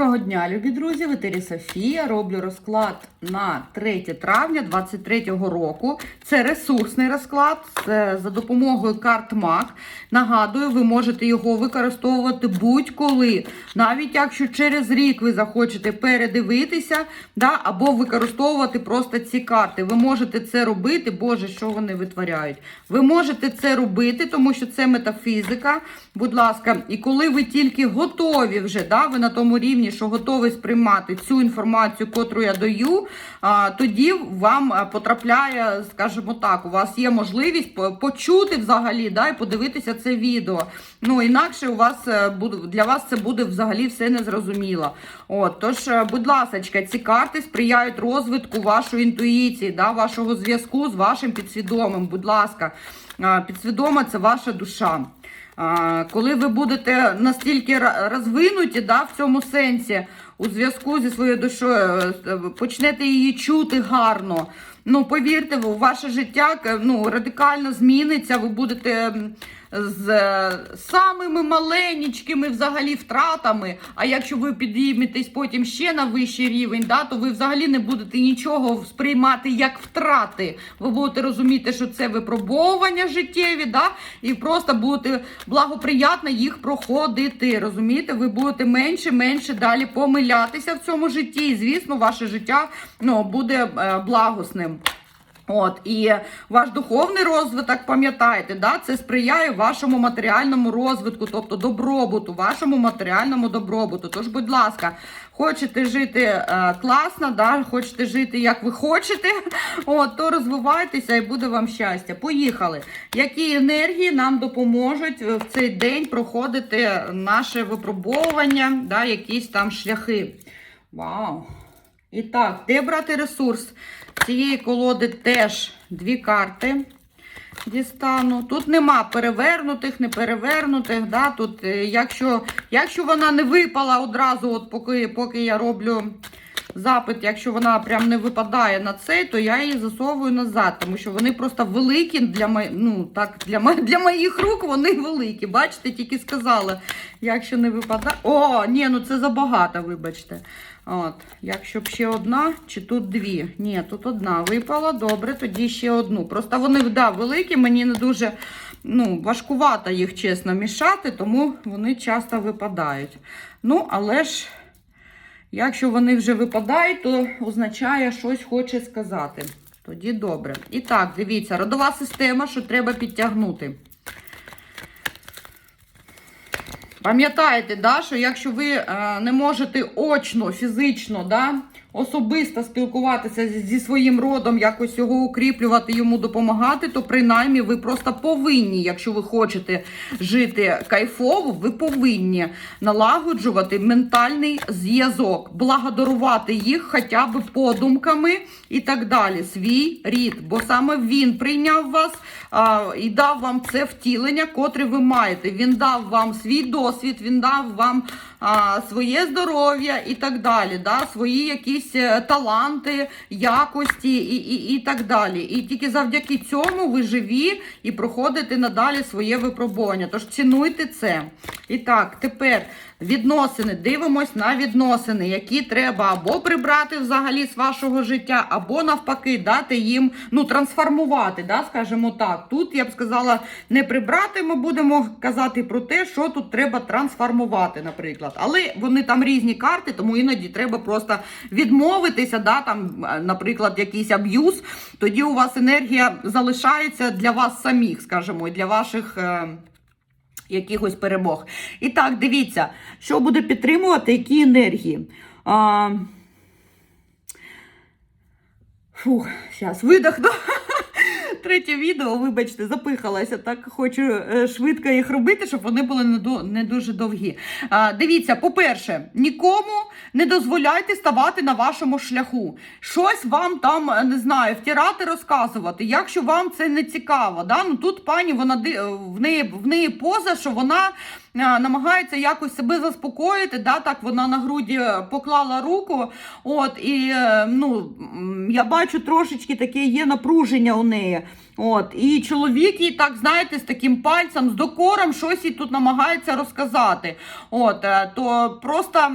Доброго дня, любі друзі! В етері Софія. Роблю розклад на 3 травня 2023 року. Це ресурсний розклад це за допомогою карт МАК. Нагадую, ви можете його використовувати будь-коли. Навіть якщо через рік ви захочете передивитися, да, або використовувати просто ці карти. Ви можете це робити, Боже, що вони витворяють. Ви можете це робити, тому що це метафізика. Будь ласка, і коли ви тільки готові вже, да, ви на тому рівні, що готові сприймати цю інформацію, котру я даю, а, тоді вам потрапляє, скажімо так, у вас є можливість почути взагалі, да, і подивитися це відео. Ну, інакше у вас е, для вас це буде взагалі все незрозуміло. От, тож, е, будь ласка, ці карти сприяють розвитку вашої інтуїції, да, вашого зв'язку з вашим підсвідомим. Будь ласка, Підсвідома це ваша душа. Коли ви будете настільки розвинуті да, в цьому сенсі, у зв'язку зі своєю душою, е, почнете її чути гарно. Ну, повірте, ваше життя е, ну, радикально зміниться, ви будете з е, самими маленькими взагалі втратами. А якщо ви підійметесь потім ще на вищий рівень, да, то ви взагалі не будете нічого сприймати як втрати. Ви будете розуміти, що це випробовування життєві, да, і просто будете благоприятно їх проходити. Розумієте, ви будете менше, менше далі помилятися в цьому житті. І, звісно, ваше життя ну, буде е, благосним. От, і ваш духовний розвиток, пам'ятайте, да, це сприяє вашому матеріальному розвитку, тобто добробуту, вашому матеріальному добробуту. Тож, будь ласка, хочете жити е, класно, да, хочете жити як ви хочете, от, то розвивайтеся і буде вам щастя. Поїхали. Які енергії нам допоможуть в цей день проходити наше випробовування, да, якісь там шляхи? Вау! І так, де брати ресурс? Цієї колоди теж дві карти дістану. Тут нема перевернутих, не перевернутих. Да? Тут, е, якщо, якщо вона не випала одразу, от поки, поки я роблю запит, якщо вона прям не випадає на цей, то я її засовую назад, тому що вони просто великі для мо... ну, так, для, мо... для моїх рук вони великі. Бачите, тільки сказала, якщо не випадає. О, ні, ну це забагато, вибачте. От, Якщо б ще одна, чи тут дві? Ні, тут одна випала. Добре, тоді ще одну. Просто вони да, великі, мені не дуже ну, важкувато їх чесно мішати, тому вони часто випадають. Ну, але ж, якщо вони вже випадають, то означає, щось хоче сказати. Тоді добре. І так, дивіться, родова система, що треба підтягнути. Пам'ятаєте, да, що якщо ви е, не можете очно, фізично, да, особисто спілкуватися зі, своїм родом, якось його укріплювати, йому допомагати, то принаймні ви просто повинні, якщо ви хочете жити кайфово, ви повинні налагоджувати ментальний зв'язок, благодарувати їх хоча б подумками і так далі. Свій рід, бо саме він прийняв вас а, і дав вам це втілення, котре ви маєте. Він дав вам свій досвід, він дав вам а, своє здоров'я і так далі, да, свої якісь е, таланти, якості і, і, і так далі. І тільки завдяки цьому ви живі і проходите надалі своє випробування. Тож цінуйте це. І так, тепер відносини. Дивимось на відносини, які треба або прибрати взагалі з вашого життя, або навпаки дати їм ну, трансформувати, да, скажімо так. Тут я б сказала, не прибрати, ми будемо казати про те, що тут треба трансформувати, наприклад. Але вони там різні карти, тому іноді треба просто відмовитися, да, там, е, наприклад, якийсь аб'юз. Тоді у вас енергія залишається для вас самих, скажімо, і для ваших. Якихось перемог. І так, дивіться, що буде підтримувати, які енергії. А... Фух, зараз видохну. Третє відео, вибачте, запихалася. Так хочу е, швидко їх робити, щоб вони були не, дуже довгі. Дивіться, по-перше, нікому не дозволяйте ставати на вашому шляху. Щось вам там е, не знаю, втирати, розказувати. Якщо вам це не цікаво, да? ну тут пані вона ди- в неї в неї поза, що вона намагається якось себе заспокоїти. Да, так вона на груді е, поклала руку. От і е, ну я бачу трошечки таке є напруження у неї. От, і чоловік їй так, знаєте, з таким пальцем, з докором щось їй тут намагається розказати. От, е, то просто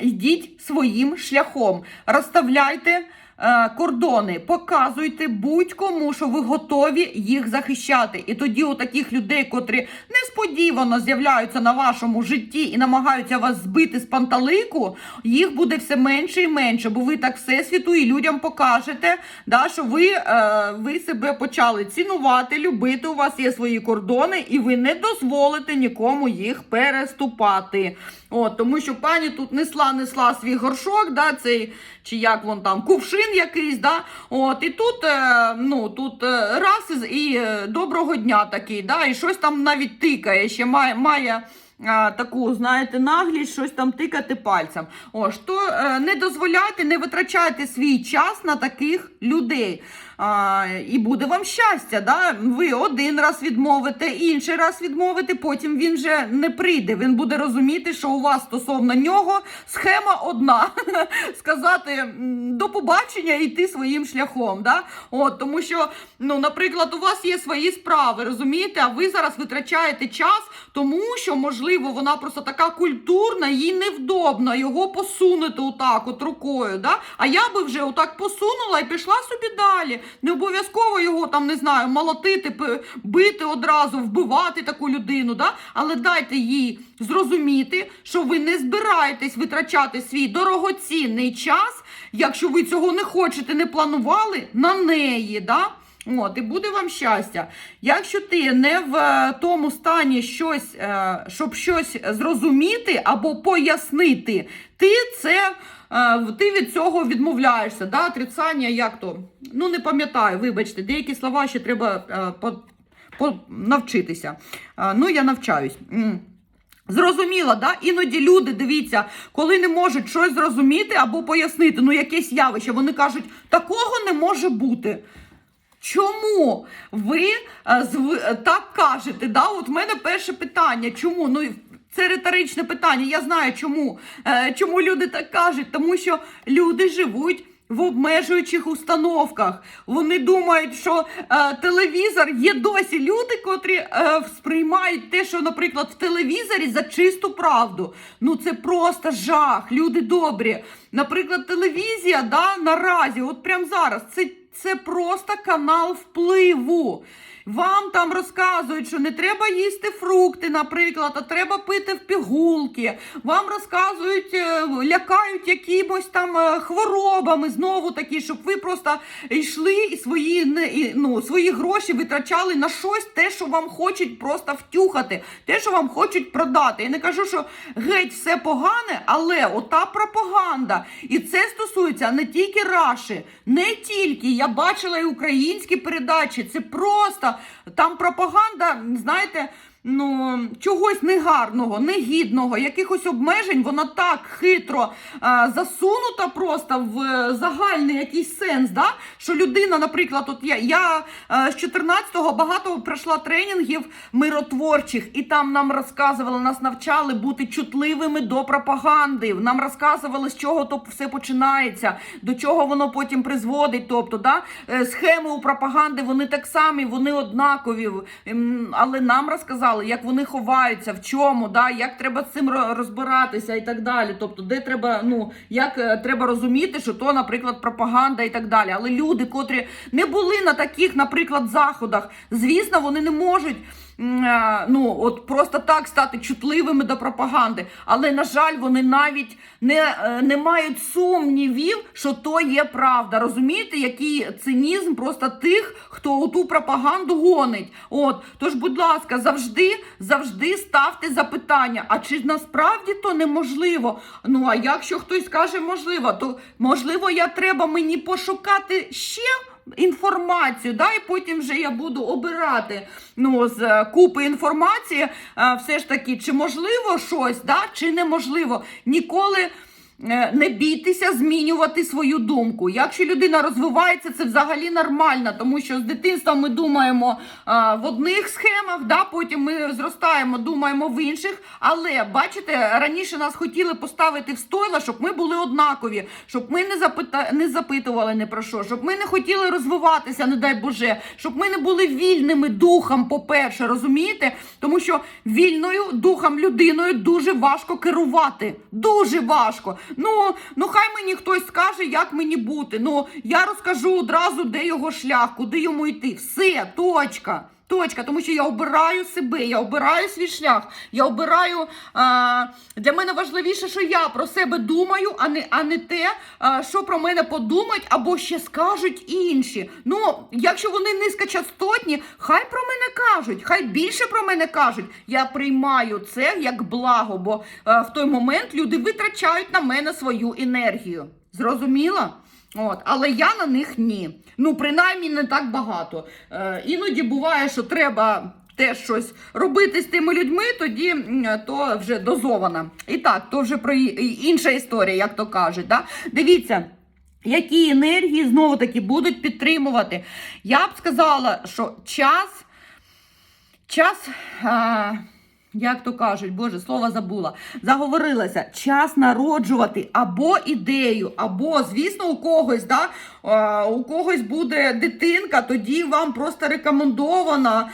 йдіть своїм шляхом, розставляйте. Е, Кордони показуйте будь-кому, що ви готові їх захищати. І тоді у таких людей, котрі несподівано з'являються на вашому житті і намагаються вас збити з панталику, їх буде все менше і менше, бо ви так всесвіту і людям покажете, да, що ви, е, ви себе почали цінувати, любити. У вас є свої кордони, і ви не дозволите нікому їх переступати. От, тому що пані тут несла, несла свій горшок, да, цей, чи як вон там, кувшин якийсь, да, от, і тут, е, ну, тут е, раз і, е, доброго дня такий, да, і щось там навіть тикає, ще має, має таку, знаєте, наглість, щось там тикати пальцем. То е, не дозволяйте, не витрачайте свій час на таких людей. А, і буде вам щастя. Да? Ви один раз відмовите, інший раз відмовите, потім він вже не прийде. Він буде розуміти, що у вас стосовно нього схема одна. Сказати до побачення і йти своїм шляхом. Да? От, тому що, ну, наприклад, у вас є свої справи, розумієте, а ви зараз витрачаєте час, тому що, можливо, вона просто така культурна, їй невдобно його посунути отак, от рукою. Да? А я би вже отак посунула і пішла собі далі. Не обов'язково його там не знаю, молотити, бити одразу, вбивати таку людину. Да? Але дайте їй зрозуміти, що ви не збираєтесь витрачати свій дорогоцінний час, якщо ви цього не хочете, не планували на неї. Да? От, і буде вам щастя. Якщо ти не в е, тому стані щось, е, щоб щось зрозуміти або пояснити, ти це. Е, Ти від цього відмовляєшся, да? отрицання, як то? Ну, не пам'ятаю, вибачте, деякі слова ще треба е, по, по, навчитися. Е, ну, я навчаюсь. Зрозуміло, да? Іноді люди, дивіться, коли не можуть щось зрозуміти або пояснити, ну якесь явище, вони кажуть, такого не може бути. Чому ви так кажете? Да? От в мене перше питання. Чому? Ну, це риторичне питання. Я знаю, чому. Е, чому люди так кажуть? Тому що люди живуть. В обмежуючих установках вони думають, що е, телевізор є досі люди, котрі е, сприймають те, що, наприклад, в телевізорі за чисту правду. Ну це просто жах. Люди добрі. Наприклад, телевізія да, наразі, от прямо зараз, це це просто канал впливу. Вам там розказують, що не треба їсти фрукти, наприклад, а треба пити в пігулки. Вам розказують, е, лякають якимось там е, хворобами, знову такі, щоб ви просто йшли і свої, ну, свої гроші витрачали на щось, те, що вам хочуть просто втюхати, те, що вам хочуть продати. Я не кажу, що геть все погане, але ота пропаганда. І це стосується не тільки Раші, не тільки. Я бачила і українські передачі. Це просто там пропаганда, знаєте. Ну, чогось негарного, негідного, якихось обмежень, вона так хитро а, засунута просто в е, загальний якийсь сенс, да? що людина, наприклад, от я, я е, з 14-го багато пройшла тренінгів миротворчих, і там нам розказували, нас навчали бути чутливими до пропаганди. Нам розказували, з чого то все починається, до чого воно потім призводить. Тобто, да? е, схеми у пропаганди вони так самі, вони однакові. Але нам розказали, як вони ховаються, в чому, да? як треба з цим розбиратися і так далі. Тобто, де треба, ну як е, треба розуміти, що то, наприклад, пропаганда і так далі. Але люди, котрі не були на таких, наприклад, заходах, звісно, вони не можуть. Е, Ну, от просто так стати чутливими до пропаганди. Але, на жаль, вони навіть не, е, не мають сумнівів, що то є правда. Розумієте, який цинізм просто тих, хто ту пропаганду гонить. От, тож, будь ласка, завжди, завжди ставте запитання: а чи насправді то неможливо? Ну, а якщо хтось скаже можливо, то можливо, я треба мені пошукати ще інформацію, да, і потім вже я буду обирати ну, з е, купи інформації, е, все ж таки, чи можливо щось, да, чи неможливо. Ніколи не бійтеся змінювати свою думку. Якщо людина розвивається, це взагалі нормально, тому що з дитинства ми думаємо а, в одних схемах, да, потім ми зростаємо, думаємо в інших. Але бачите, раніше нас хотіли поставити в стойла, щоб ми були однакові, щоб ми не запита... не запитували не про що, щоб ми не хотіли розвиватися, не дай Боже, щоб ми не були вільними духом, по-перше, розумієте? Тому що вільною духом людиною дуже важко керувати. Дуже важко. Ну, ну хай мені хтось скаже, як мені бути. Ну, я розкажу одразу, де його шлях, куди йому йти. Все, точка. Точка, тому що я обираю себе, я обираю свій шлях, я обираю. А, для мене важливіше, що я про себе думаю, а не, а не те, а, що про мене подумають або ще скажуть інші. Ну, якщо вони низькочастотні, хай про мене кажуть, хай більше про мене кажуть. Я приймаю це як благо, бо а, в той момент люди витрачають на мене свою енергію. Зрозуміла? От, але я на них ні. Ну, принаймні, не так багато. Е, іноді буває, що треба теж щось робити з тими людьми, тоді то вже дозовано. І так, то вже про інша історія, як то кажуть. Да? Дивіться. Які енергії знову таки будуть підтримувати? Я б сказала, що час, час, а, як то кажуть, Боже, слово забула, заговорилася, час народжувати або ідею, або, звісно, у когось, да, у когось буде дитинка, тоді вам просто рекомендовано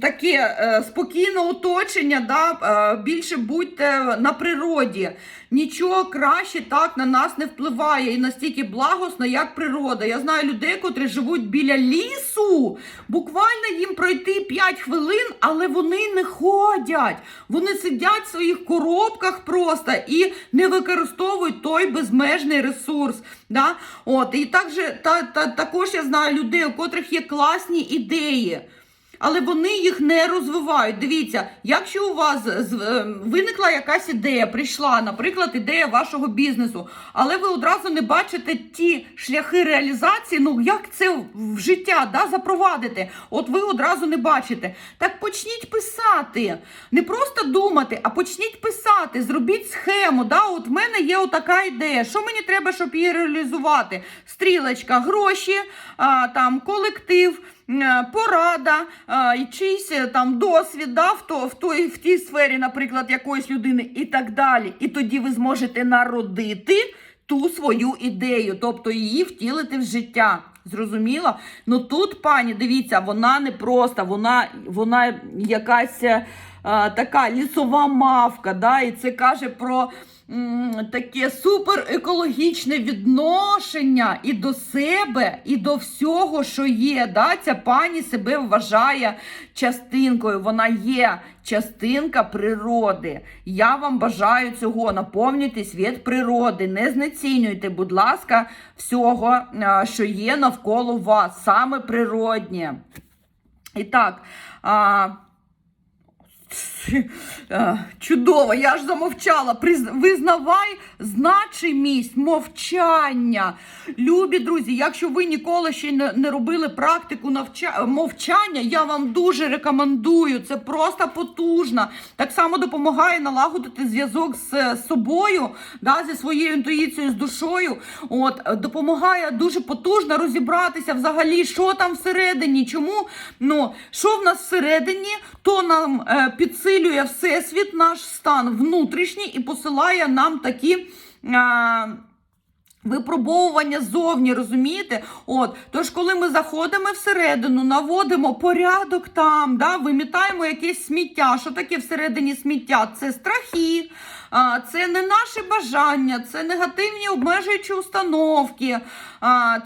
таке е, спокійне оточення, да, е, більше будьте на природі. Нічого краще так на нас не впливає і настільки благосно, як природа. Я знаю людей, котрі живуть біля лісу. Буквально їм пройти 5 хвилин, але вони не ходять. Вони сидять в своїх коробках просто і не використовують той безмежний ресурс. Да? От, і також, та, та, також я знаю людей, у котрих є класні ідеї. Але вони їх не розвивають. Дивіться, якщо у вас е, виникла якась ідея, прийшла, наприклад, ідея вашого бізнесу, але ви одразу не бачите ті шляхи реалізації, ну як це в життя да, запровадити, от ви одразу не бачите. Так почніть писати. Не просто думати, а почніть писати. Зробіть схему. Да? От в мене є отака ідея. Що мені треба, щоб її реалізувати? Стрілочка, гроші, а, там колектив. Е, порада, е, чийсь е, там досвід да, в, то, в, той, в тій сфері, наприклад, якоїсь людини і так далі. І тоді ви зможете народити ту свою ідею, тобто її втілити в життя. Зрозуміло? Ну тут, пані, дивіться, вона не просто, вона, вона якась е, така лісова мавка, да, і це каже про м, таке суперекологічне відношення і до себе, і до всього, що є. Да? Ця пані себе вважає частинкою. Вона є частинка природи. Я вам бажаю цього. Наповнюйтесь від природи. Не знецінюйте, будь ласка, всього, що є навколо вас, саме природнє. І так. А, Е, Чудово, я ж замовчала. Визнавай значимість мовчання. Любі друзі, якщо ви ніколи ще не, робили практику мовчання, я вам дуже рекомендую. Це просто потужно. Так само допомагає налагодити зв'язок з е, собою, да, зі своєю інтуїцією, з душою. От, е, допомагає дуже потужно розібратися взагалі, що там всередині. Чому? Ну, що в нас всередині, то нам е, підсилює всесвіт наш стан внутрішній і посилає нам такі. Випробовування зовні, розумієте? От, тож, коли ми заходимо всередину, наводимо порядок там, да, вимітаємо якесь сміття. Що таке всередині сміття? Це страхи, це не наше бажання, це негативні обмежуючі установки,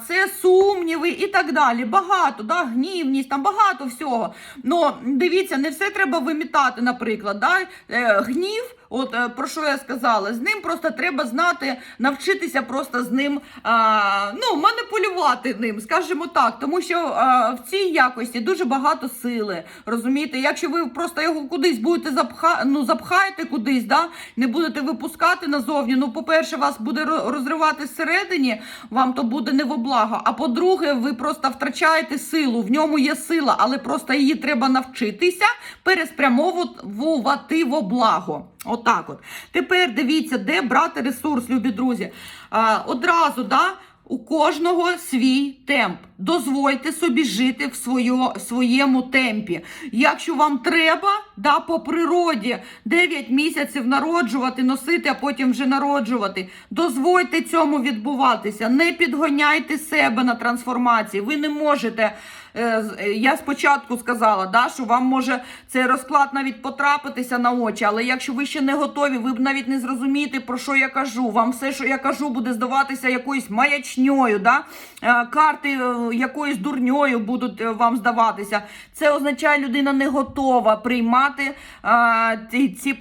це сумніви і так далі. Багато, да, гнівність, там багато всього. Ну, дивіться, не все треба вимітати, наприклад. Да? Е, гнів. От е, про що я сказала, з ним просто треба знати, навчитися просто з ним а, ну, маніпулювати ним, скажімо так, тому що а, в цій якості дуже багато сили. Розумієте, якщо ви просто його кудись будете запха, ну, запхаєте кудись, да, не будете випускати назовні. Ну, по-перше, вас буде ро- розривати всередині, вам то буде не во благо. А по-друге, ви просто втрачаєте силу. В ньому є сила, але просто її треба навчитися переспрямовувати во благо. Отак от. Тепер дивіться, де брати ресурс, любі друзі. А, одразу, да, у кожного свій темп. Дозвольте собі жити в своє, своєму темпі. Якщо вам треба, да, по природі 9 місяців народжувати, носити, а потім вже народжувати. Дозвольте цьому відбуватися. Не підгоняйте себе на трансформації. Ви не можете. Е, е, Я спочатку сказала, да, що вам може цей розклад навіть потрапитися на очі, але якщо ви ще не готові, ви б навіть не зрозумієте, про що я кажу. Вам все, що я кажу, буде здаватися якоюсь маячньою. Да? Е, Карти якоюсь дурньою будуть вам здаватися. Це означає, людина не готова приймати а, ці,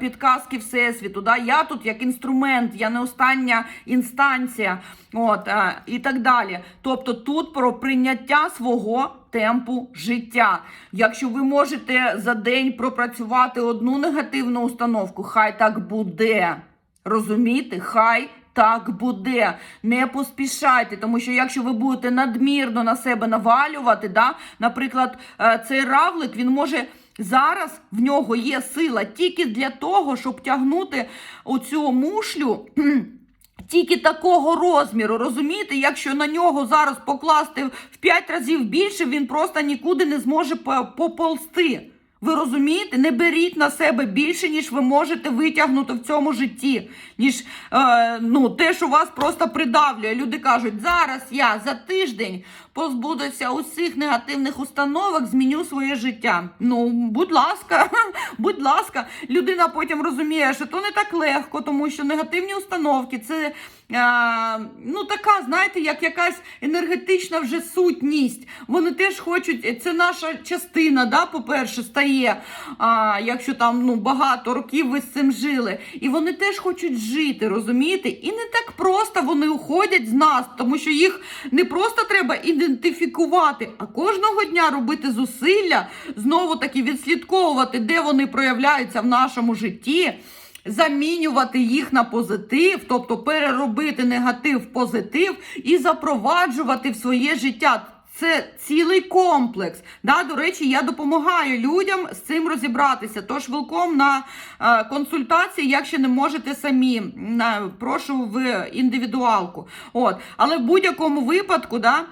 підказки Всесвіту. Да? Я тут як інструмент, я не остання інстанція. От, а, і так далі. Тобто тут про прийняття свого темпу життя. Якщо ви можете за день пропрацювати одну негативну установку, хай так буде. Розумієте? Хай так буде. Не поспішайте, тому що якщо ви будете надмірно на себе навалювати, да, наприклад, е, цей равлик він може. Зараз в нього є сила тільки для того, щоб тягнути оцю мушлю тільки такого розміру. Розумієте, якщо на нього зараз покласти в 5 разів більше, він просто нікуди не зможе поползти. Ви розумієте? Не беріть на себе більше, ніж ви можете витягнути в цьому житті, ніж е, ну, те, що вас просто придавлює. Люди кажуть, зараз я за тиждень позбудуся усіх негативних установок, зміню своє життя. Ну, будь ласка, будь ласка, людина потім розуміє, що то не так легко, тому що негативні установки це. Ну, така, знаєте, як якась енергетична вже сутність. Вони теж хочуть, це наша частина, да, по-перше, стає, а, якщо там ну, багато років ви з цим жили. І вони теж хочуть жити, розумієте? І не так просто вони уходять з нас, тому що їх не просто треба ідентифікувати, а кожного дня робити зусилля, знову таки відслідковувати, де вони проявляються в нашому житті замінювати їх на позитив, тобто переробити негатив в позитив і запроваджувати в своє життя. Це цілий комплекс. Да, До речі, я допомагаю людям з цим розібратися. Тож велком на е, консультації, якщо не можете самі, на, прошу в індивідуалку. От. Але в будь-якому випадку, да,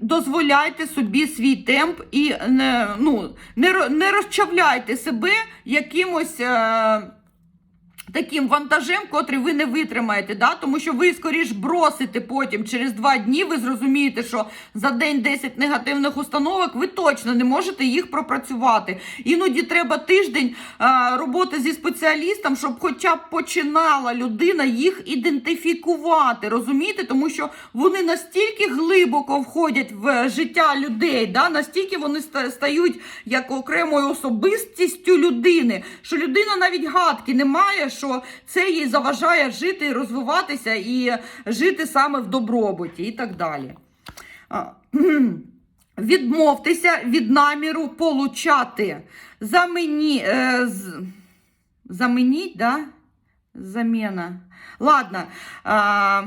дозволяйте собі свій темп і не, ну, не, не розчавляйте себе якимось. Е, Таким вантажем, котрий ви не витримаєте, да? тому що ви скоріш бросите потім через два дні. Ви зрозумієте, що за день 10 негативних установок ви точно не можете їх пропрацювати. Іноді треба тиждень а, роботи зі спеціалістом, щоб хоча б починала людина їх ідентифікувати. Розумієте, тому що вони настільки глибоко входять в життя людей, да? настільки вони стають як окремою особистістю людини, що людина навіть гадки не має, що це їй заважає жити, розвиватися і жити саме в добробуті і так далі. Відмовтеся від наміру получати. Замені, е, з, да? Заміна. Ладно. А,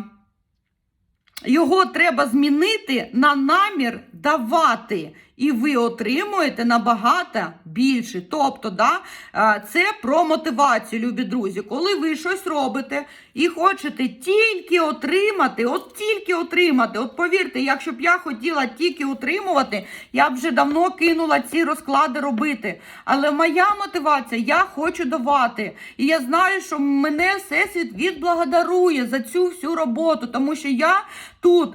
його треба змінити на намір давати, і ви отримуєте набагато більше. Тобто, да, е, це про мотивацію, любі друзі. Коли ви щось робите і хочете тільки отримати, от тільки отримати. От повірте, якщо б я хотіла тільки отримувати, я б вже давно кинула ці розклади робити. Але моя мотивація, я хочу давати. І я знаю, що мене всесвіт відблагодарує за цю всю роботу, тому що я тут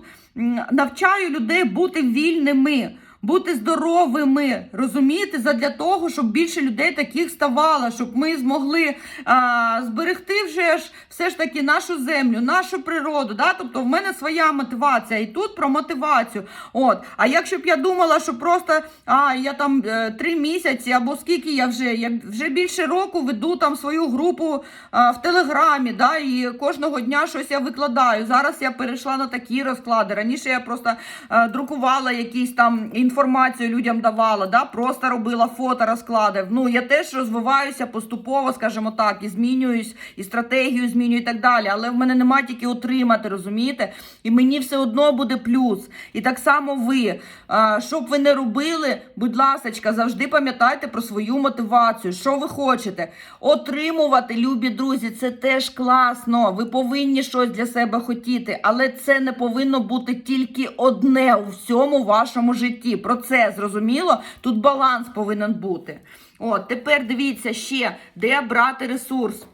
навчаю людей бути вільними. Бути здоровими, розумієте, задля того, щоб більше людей таких ставало, щоб ми змогли а, зберегти вже ж все ж таки нашу землю, нашу природу. Да? Тобто в мене своя мотивація, і тут про мотивацію. От. А якщо б я думала, що просто а, я там е, три місяці або скільки я вже я вже більше року веду там свою групу а, в Телеграмі, да? і кожного дня щось я викладаю. Зараз я перейшла на такі розклади. Раніше я просто е, друкувала якісь там інформації інформацію людям давала, да, просто робила фото, розклади. Ну, я теж розвиваюся поступово, скажімо так, і змінююсь, і стратегію змінюю, і так далі. Але в мене нема тільки отримати, розумієте? І мені все одно буде плюс. І так само ви. А, що б ви не робили, будь ласка, завжди пам'ятайте про свою мотивацію. Що ви хочете? Отримувати, любі друзі, це теж класно. Ви повинні щось для себе хотіти, але це не повинно бути тільки одне у всьому вашому житті. Про це зрозуміло? Тут баланс повинен бути. От, тепер дивіться ще, де брати ресурс.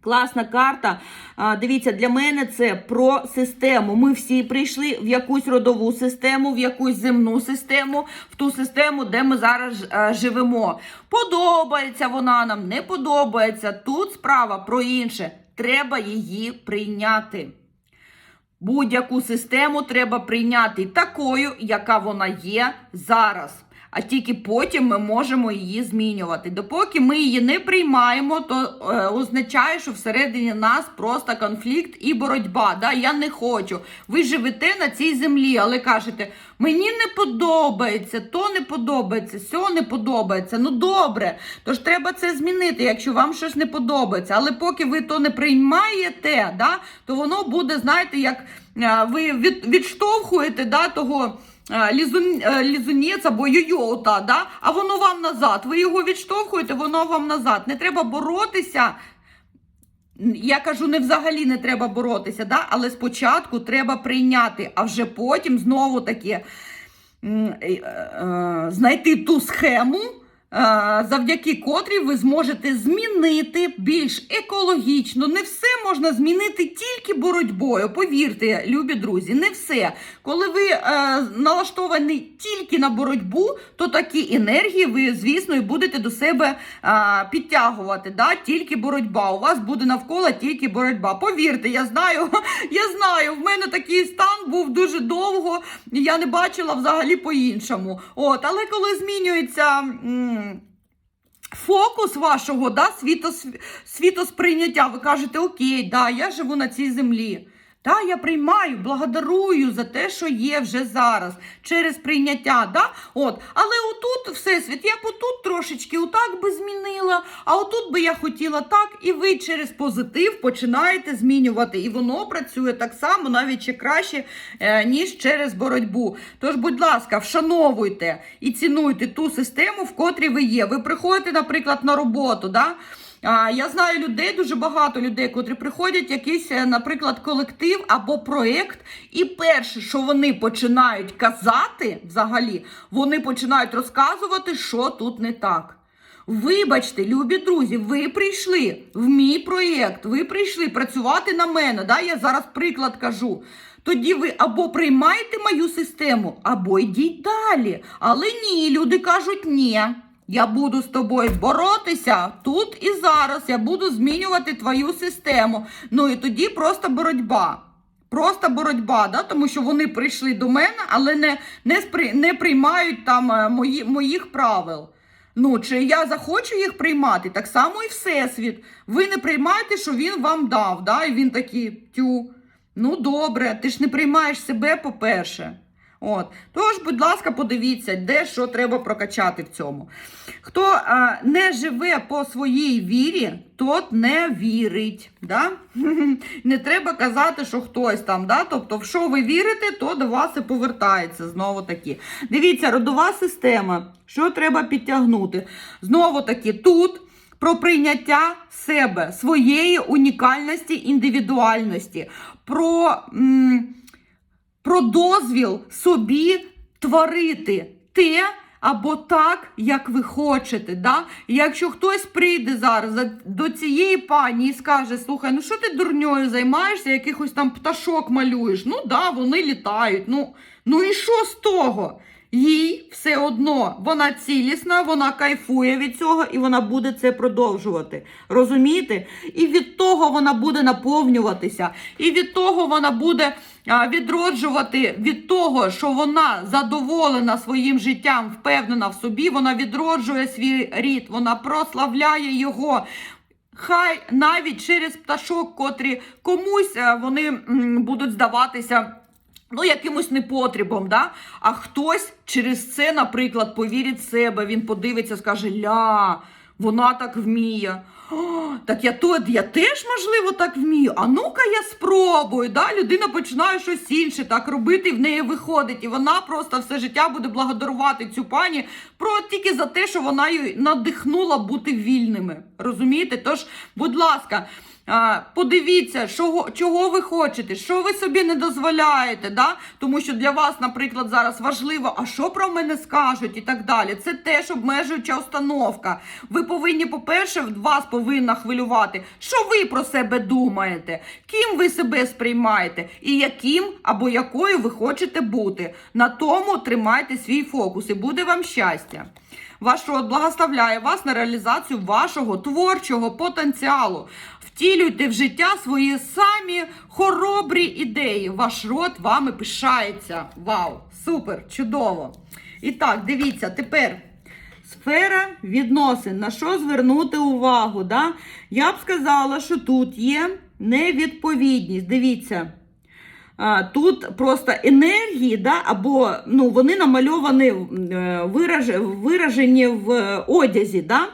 Класна карта. Дивіться, для мене це про систему. Ми всі прийшли в якусь родову систему, в якусь земну систему, в ту систему, де ми зараз е, живемо. Подобається вона нам, не подобається. Тут справа про інше. Треба її прийняти. Будь-яку систему треба прийняти такою, яка вона є зараз. А тільки потім ми можемо її змінювати. Допоки ми її не приймаємо, то е, означає, що всередині нас просто конфлікт і боротьба. Да? Я не хочу. Ви живете на цій землі, але кажете, мені не подобається, то не подобається, сьо не подобається. Ну добре, тож треба це змінити, якщо вам щось не подобається. Але поки ви то не приймаєте, да, то воно буде, знаєте, як е, ви від, відштовхуєте да, того. Е, Лізун, е, лізунець або йойота, да? а воно вам назад. Ви його відштовхуєте, воно вам назад. Не треба боротися. Я кажу, не взагалі не треба боротися, да? але спочатку треба прийняти, а вже потім знову таки е, знайти ту схему, завдяки котрій ви зможете змінити більш екологічно. Не все можна змінити тільки боротьбою. Повірте, любі друзі, не все. Коли ви е, налаштовані тільки на боротьбу, то такі енергії ви, звісно, і будете до себе е, підтягувати. Да? Тільки боротьба. У вас буде навколо тільки боротьба. Повірте, я знаю, я знаю, в мене такий стан був дуже довго, і я не бачила взагалі по-іншому. От, але коли змінюється. м, Фокус вашого да, світосприйняття. Ви кажете, окей, да, я живу на цій землі. Да, я приймаю, благодарую за те, що є вже зараз, через прийняття. Да? От. Але отут всесвіт, я б отут трошечки отак би змінила, а отут би я хотіла так, і ви через позитив починаєте змінювати. І воно працює так само, навіть ще краще, е, ніж через боротьбу. Тож, будь ласка, вшановуйте і цінуйте ту систему, в котрій ви є. Ви приходите, наприклад, на роботу. Да? Я знаю людей, дуже багато людей, котрі приходять якийсь, е, наприклад, колектив або проєкт, і перше, що вони починають казати взагалі, вони починають розказувати, що тут не так. Вибачте, любі друзі, ви прийшли в мій проєкт, ви прийшли працювати на мене. Да? Я зараз приклад кажу. Тоді ви або приймаєте мою систему, або йдіть далі. Але ні, люди кажуть ні. Я буду з тобою боротися тут і зараз. Я буду змінювати твою систему. Ну і тоді просто боротьба. Просто боротьба, да? тому що вони прийшли до мене, але не, не, спри, не приймають там е, мої, моїх правил. Ну, чи я захочу їх приймати, так само і Всесвіт. Ви не приймаєте, що він вам дав, да? і він такий тю. Ну, добре, ти ж не приймаєш себе, по-перше. От. Тож, будь ласка, подивіться, де що треба прокачати в цьому. Хто а, не живе по своїй вірі, тот не вірить. Да? Не треба казати, що хтось там. Да? Тобто, в що ви вірите, то до вас і повертається. Знову таки. Дивіться, родова система. Що треба підтягнути? Знову таки, тут. Про прийняття себе, своєї унікальності, індивідуальності, про. М про дозвіл собі творити те або так, як ви хочете. Да? І якщо хтось прийде зараз до цієї пані і скаже: слухай, ну що ти дурньою займаєшся, якихось там пташок малюєш? Ну да, вони літають. Ну, ну і що з того? Їй все одно вона цілісна, вона кайфує від цього і вона буде це продовжувати. Розумієте? І від того вона буде наповнюватися, і від того вона буде відроджувати від того, що вона задоволена своїм життям, впевнена в собі, вона відроджує свій рід, вона прославляє його. Хай навіть через пташок, котрі комусь е, вони будуть здаватися ну, якимось непотрібом, да? а хтось через це, наприклад, повірить в себе, він подивиться, скаже: ля, вона так вміє. О, так я то я теж можливо так вмію. А ну-ка я спробую. Да? Людина починає щось інше так робити, і в неї виходить. І вона просто все життя буде благодарувати цю пані про тільки за те, що вона її надихнула бути вільними. Розумієте? Тож, будь ласка. Подивіться, чого, чого ви хочете, що ви собі не дозволяєте, да? тому що для вас, наприклад, зараз важливо, а що про мене скажуть і так далі. Це теж обмежуюча установка. Ви повинні, по-перше, вас повинна хвилювати, що ви про себе думаєте, ким ви себе сприймаєте, і яким або якою ви хочете бути. На тому тримайте свій фокус, і буде вам щастя. Ваш род благословляє вас на реалізацію вашого творчого потенціалу. Втілюйте в життя свої самі хоробрі ідеї. Ваш род вами пишається. Вау! Супер! Чудово! І так, дивіться, тепер. Сфера відносин. На що звернути увагу? Да? Я б сказала, що тут є невідповідність. Дивіться. Тут просто енергії, да, або ну, вони намальовані, е, виражені в одязі. Да?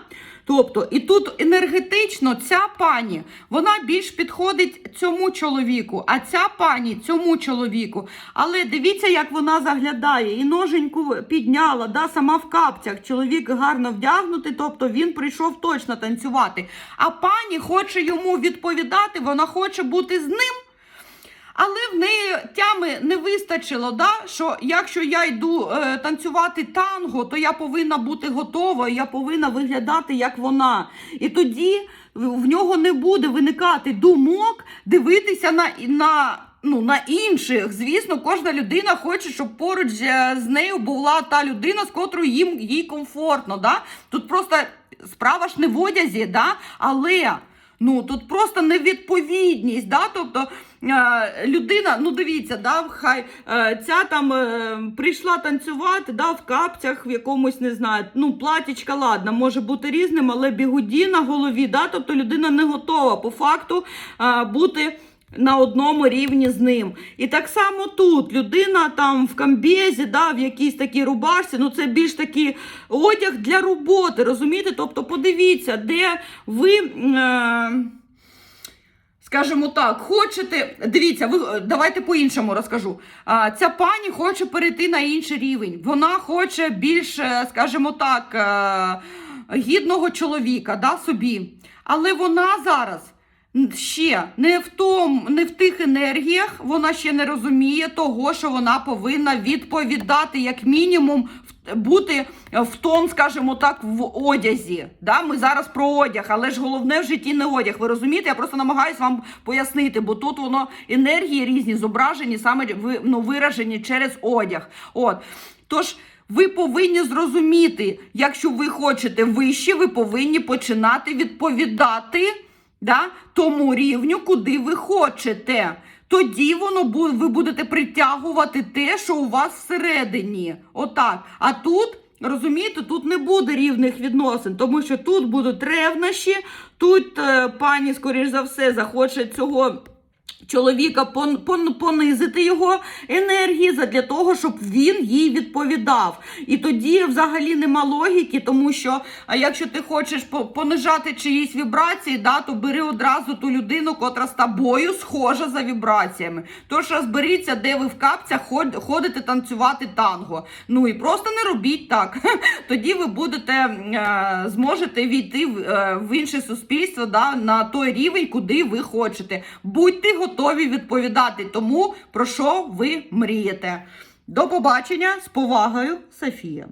Тобто, і тут енергетично ця пані вона більш підходить цьому чоловіку, а ця пані цьому чоловіку. Але дивіться, як вона заглядає, і ноженьку підняла, да, сама в капцях. Чоловік гарно вдягнутий, тобто він прийшов точно танцювати. А пані хоче йому відповідати, вона хоче бути з ним. Але в неї тями не вистачило, да? що якщо я йду е, танцювати танго, то я повинна бути готова, я повинна виглядати як вона. І тоді в нього не буде виникати думок дивитися на, на, ну, на інших. Звісно, кожна людина хоче, щоб поруч е, з нею була та людина, з котрою їм їй комфортно. Да? Тут просто справа ж не в одязі, да? але. Ну тут просто невідповідність. Да? Тобто людина, ну дивіться, да, хай е, ця там е, прийшла танцювати да, в капцях, в якомусь не знаю, ну платічка, ладно, може бути різним, але бігуді на голові. Да? Тобто людина не готова по факту е, бути. На одному рівні з ним. І так само тут людина там в камбезі, да, в якійсь такій рубашці, ну це більш такий одяг для роботи, розумієте? Тобто подивіться, де ви. Е Скажімо так, хочете, дивіться, ви давайте по-іншому розкажу. А, Ця пані хоче перейти на інший рівень. Вона хоче більш, е, скажімо так, е, гідного чоловіка да, собі. Але вона зараз ще не в том, не в тих енергіях, вона ще не розуміє того, що вона повинна відповідати, як мінімум, бути в тон, скажімо так, в одязі. Да? Ми зараз про одяг, але ж головне в житті не одяг. Ви розумієте? Я просто намагаюся вам пояснити, бо тут воно енергії різні зображені, саме ну, виражені через одяг. От. Тож. Ви повинні зрозуміти, якщо ви хочете вище, ви повинні починати відповідати да, тому рівню, куди ви хочете. Тоді воно ви будете притягувати те, що у вас всередині. Отак. А тут. Розумієте, тут не буде рівних відносин, тому що тут будуть ревнощі, тут е, пані, скоріш за все, захоче цього чоловіка пон, пон, понизити його енергії для того, щоб він їй відповідав. І тоді взагалі нема логіки, тому що а якщо ти хочеш понижати чиїсь вібрації, да, то бери одразу ту людину, котра з тобою схожа за вібраціями. Тож розберіться, де ви в капцях ходите танцювати танго. Ну і просто не робіть так. Тоді ви будете е, зможете війти в, е, інше суспільство да, на той рівень, куди ви хочете. Будьте готові відповідати тому, про що ви мрієте. До побачення з повагою, Софія.